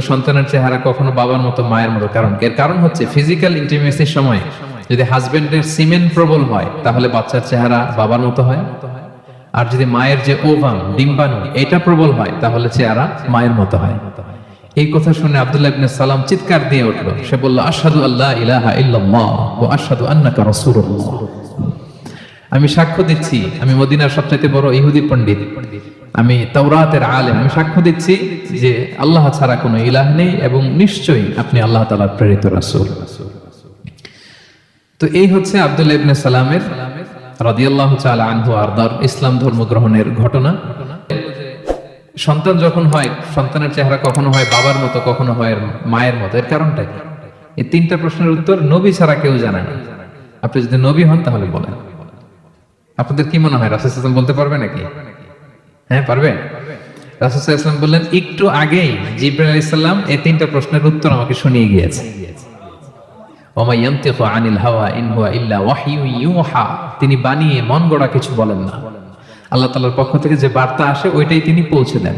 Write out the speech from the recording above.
সন্তানের চেহারা কখনো বাবার মতো, মায়ের মতো। কারণ এর কারণ হচ্ছে ফিজিক্যাল ইন্টিমেসির সময় যদি হাজবেন্ডের সিমেন্ট প্রবল হয়, তাহলে বাচ্চার চেহারা বাবার মতো হয়। আর যদি মায়ের যে ওভাম, ডিম্বাণু, এটা প্রবল হয়, তাহলে চেহারা মায়ের মতো হয়। এই কথা শুনে আব্দুল্লাহ ইবনে সালাম চিৎকার দিয়ে উঠল। সে বলল, আশহাদু আল্লাহ ইলাহা ইল্লাল্লাহ ওয়া আশহাদু আন্নাকা রাসূলুল্লাহ। আমি সাক্ষ্য দিচ্ছি, আমি মদিনার সবচাইতে বড় ইহুদি পণ্ডিত। আমি তাওরাতের আলেম। আমি সাক্ষ্য দিচ্ছি যে আল্লাহ ছাড়া কোনো ইলাহ নেই এবং নিশ্চয়ই আপনি আল্লাহ তাআলার প্রেরিত রাসূল। তো এই হচ্ছে আব্দুল্লাহ ইবনে সালামের রাদিয়াল্লাহু তাআলা আনহু আরদার ইসলাম ধর্ম গ্রহণের ঘটনা। সন্তান যখন হয়, সন্তানের চেহারা কখনো হয়, বাবার মতো কখনো হয় মায়ের মতো। এর কারণটা কি? এই তিনটা প্রশ্নের উত্তর নবী ছাড়া কেউ জানে না। আপনি যদি নবী হন তাহলে বলেন। আপনাদের কি মনে হয়, রাসুল ইসলাম বলতে পারবে নাকি? হ্যাঁ পারবে? রাসুল ইসলাম বললেন, একটু আগেই জিব্রাইল ইসলাম এই তিনটা প্রশ্নের উত্তর আমাকে শুনিয়ে গিয়েছে। আনিল হাওয়া তিনি বানিয়ে মন গড়া কিছু বলেন না। আল্লাহ তাআলার পক্ষ থেকে যে বার্তা আসে, ওইটাই তিনি পৌঁছে দেন।